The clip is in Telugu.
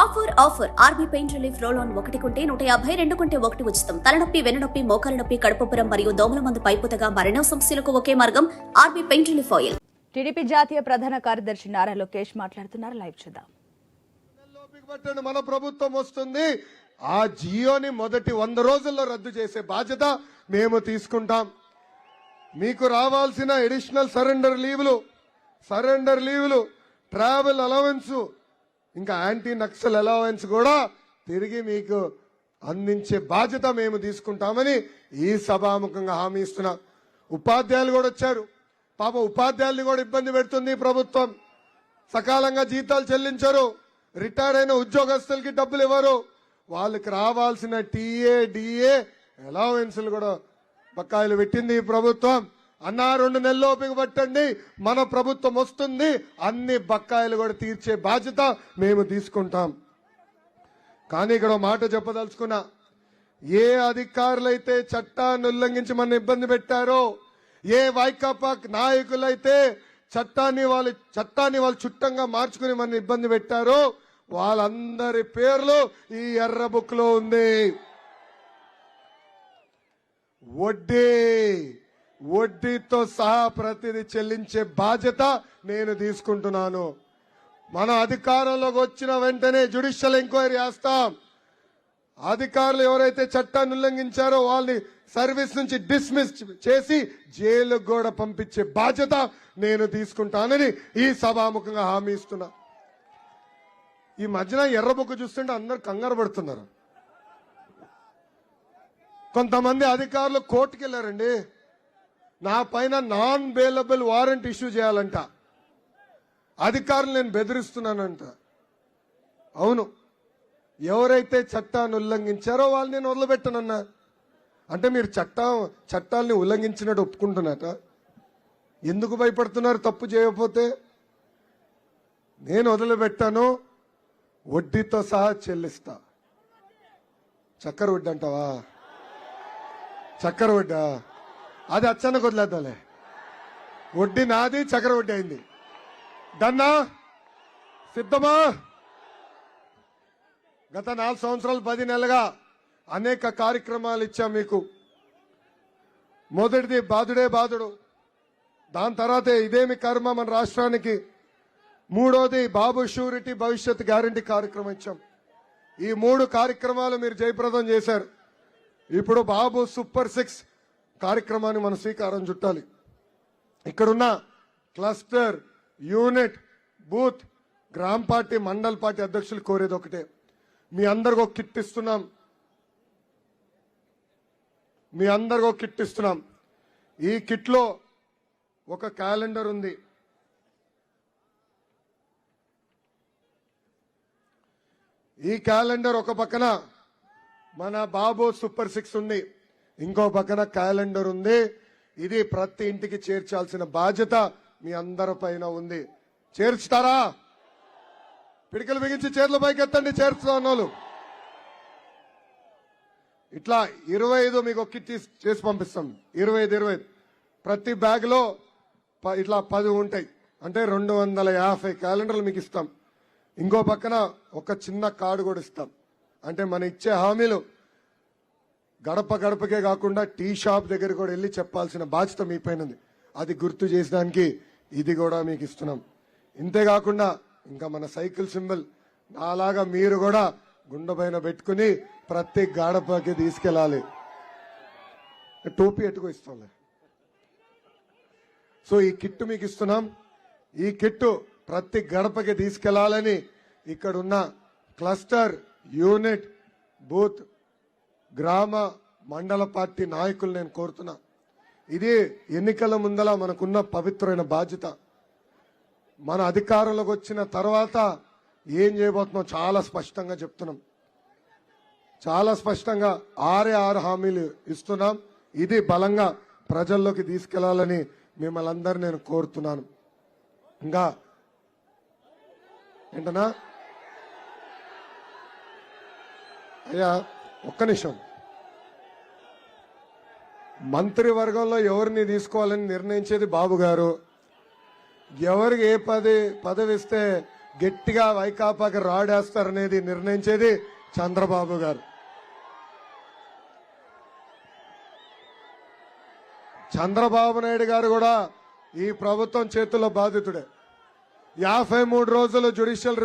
Offer offer. RB pain relief roll on ఒకటి కొంటే నూట యాభై రెండు కొంటే ఒకటి ఉచితం. తలనొప్పి వెన్నునొప్పి మోకాల నొప్పి కడుపుపురం మరియు దోమల మందు పైపుతగా మరెన్నో సమస్యలకు ఒకే మార్గం RB pain relief oil. TDP జాతీయ ప్రధాన కార్యదర్శి నారా లోకేష్ మాట్లాడుతున్నారు. లైవ్ చూద్దాం. మన ప్రభుత్వం వస్తుంది. ఆ జియోని మొదటి వంద రోజుల్లో రద్దు చేసే బాధ్యత మేము తీసుకుంటాం. మీకు రావాల్సిన ఎడిషనల్ సరెండర్ లీవులు సరెండర్ లీవులు ట్రావెల్ అలవెన్స్ ఇంకా యాంటీ నక్సల్ అలవెన్స్ కూడా తిరిగి మీకు అందించే బాధ్యత మేము తీసుకుంటామని ఈ సభాముఖంగా హామీ ఇస్తున్నాం. ఉపాధ్యాయులు కూడా వచ్చారు. పాప ఉపాధ్యాయుల్ని కూడా ఇబ్బంది పెడుతుంది ప్రభుత్వం. సకాలంగా జీతాలు చెల్లించరు. రిటైర్ అయిన ఉద్యోగస్తులకి డబ్బులు ఇవ్వరు. వాళ్ళకి రావాల్సిన టీఏ డిఏ అలవెన్స్లు కూడా బకాయిలు పెట్టింది ఈ ప్రభుత్వం. అన్నా రెండు నెలలు ఓపిక పట్టండి. మన ప్రభుత్వం వస్తుంది. అన్ని బక్కాయిలు కూడా తీర్చే బాధ్యత మేము తీసుకుంటాం. కానీ ఇక్కడ మాట చెప్పదలుచుకున్నా. ఏ అధికారులైతే చట్టాన్ని ఉల్లంఘించి మన ఇబ్బంది పెట్టారో ఏ వైకాపా నాయకులైతే చట్టాన్ని వాళ్ళు చట్టాన్ని వాళ్ళు చుట్టంగా మార్చుకుని మన ఇబ్బంది పెట్టారో వాళ్ళందరి పేర్లు ఈ ఎర్ర బుక్లో ఉంది. వడ్డీ. వడ్డీతో సహా ప్రతిదీ చెల్లించే బాధ్యత నేను తీసుకుంటున్నాను. మన అధికారంలోకి వచ్చిన వెంటనే జ్యుడిషియల్ ఎంక్వైరీ చేస్తాం అధికారులు ఎవరైతే చట్టాన్ని ఉల్లంఘించారో వాళ్ళని సర్వీస్ నుంచి డిస్మిస్ చేసి జైలుకు కూడా పంపించే బాధ్యత నేను తీసుకుంటానని ఈ సభాముఖంగా హామీ ఇస్తున్నా. ఈ మధ్యన ఎర్రబొక్క చూస్తుంటే అందరు కంగారు పడుతున్నారు. కొంతమంది అధికారులు కోర్టుకు వెళ్ళారండి. నా పైన నాన్ బెయిలబుల్ వారెంట్ ఇష్యూ చేయాలంట. అధికారులు నేను బెదిరిస్తున్నానంట. అవును. ఎవరైతే చట్టాన్ని ఉల్లంఘించారో వాళ్ళు నేను వదిలిపెట్టనన్నా. అంటే మీరు చట్టం చట్టాలని ఉల్లంఘించినట్టు ఒప్పుకుంటున్నట ఎందుకు భయపడుతున్నారు? తప్పు చేయకపోతే? నేను వదిలిపెట్టాను. వడ్డీతో సహా చెల్లిస్తా. చక్కెర వడ్డీ అంటావా చక్కెర వడ్డా? అది అచ్చన్నకు వదిలేద్దాలే వడ్డీ నాది చక్ర వడ్డీ అయింది. దన్నా సిద్ధమా? గత నాలుగు సంవత్సరాలు పది నెలలుగా అనేక కార్యక్రమాలు ఇచ్చాం మీకు. మొదటిది బాధుడే బాధుడు దాని తర్వాత ఇదేమి కర్మ మన రాష్ట్రానికి. మూడోది బాబు షూరిటీ భవిష్యత్ గ్యారంటీ కార్యక్రమం ఇచ్చాం. ఈ మూడు కార్యక్రమాలు మీరు జయప్రదం చేశారు. ఇప్పుడు బాబు సూపర్ సిక్స్ కార్యక్రమాన్ని మనం శ్రీకారం చుట్టాలి. ఇక్కడున్న క్లస్టర్ యూనిట్ బూత్ గ్రామ పార్టీ మండల్ పార్టీ అధ్యక్షులు కోరేది ఒకటే. మీ అందరికి ఒక కిట్ ఇస్తున్నాం. మీ అందరికి ఒక కిట్ ఇస్తున్నాం. ఈ కిట్లో ఒక క్యాలెండర్ ఉంది. ఈ క్యాలెండర్ ఒక పక్కన మన బాబు సూపర్ సిక్స్ ఉంది. ఇంకో పక్కన క్యాలెండర్ ఉంది. ఇది ప్రతి ఇంటికి చేర్చాల్సిన బాధ్యత మీ అందరి పైన ఉంది. చేర్చుతారా? పిడికలు బిగించి చేతుల పైకి ఎత్తండి చేర్చుతా ఇట్లా ఇరవై ఐదు మీకు ఒక కిట్ చేసి పంపిస్తాం. ఇరవై ఐదు ఇరవై ప్రతి బ్యాగ్లో ప- ఇట్లా పది ఉంటాయి. అంటే రెండు వందల యాభై క్యాలెండర్లు మీకు ఇస్తాం. ఇంకో పక్కన ఒక చిన్న కార్డు కూడా ఇస్తాం. అంటే మన ఇచ్చే హామీలు గడప గడపకే కాకుండా టీ షాప్ దగ్గర కూడా వెళ్ళి చెప్పాల్సిన బాధ్యత మీ పైన ఉంది. అది గుర్తు చేసడానికి ఇది కూడా మీకు ఇస్తున్నాం. ఇంతేకాకుండా ఇంకా మన సైకిల్ సింబల్ నాలాగా మీరు కూడా గుండె పైన పెట్టుకుని ప్రతి గడపకి తీసుకెళ్ళాలి. టోపీ ఎట్టుకో ఇస్తాంలే. సో ఈ కిట్ మీకు ఇస్తున్నాం. ఈ కిట్టు ప్రతి గడపకి తీసుకెళ్ళాలని ఇక్కడున్న క్లస్టర్ యూనిట్ బూత్ గ్రామ మండల పార్టీ నాయకులు నేను కోరుతున్నా. ఇది ఎన్నికల ముందల మనకున్న పవిత్రమైన బాధ్యత. మన అధికారంలోకి వచ్చిన తర్వాత ఏం చేయబోతున్నాం చాలా స్పష్టంగా చెప్తున్నాం. చాలా స్పష్టంగా ఆరే ఆరు హామీలు ఇస్తున్నాం. ఇది బలంగా ప్రజల్లోకి తీసుకెళ్ళాలని మిమ్మల్ని అందరు నేను కోరుతున్నాను. ఇంకా ఏంటనా అయ్యా ఒక్క నిమిషం. మంత్రివర్గంలో ఎవరిని తీసుకోవాలని నిర్ణయించేది బాబు గారు? ఎవరికి ఏ పది పదవిస్తే గట్టిగా వైకాపాకి రాడేస్తారనేది నిర్ణయించేది చంద్రబాబు గారు. చంద్రబాబు నాయుడు గారు కూడా ఈ ప్రభుత్వం చేతుల్లో బాధితుడే. యాభై మూడు రోజులు జ్యుడిషియల్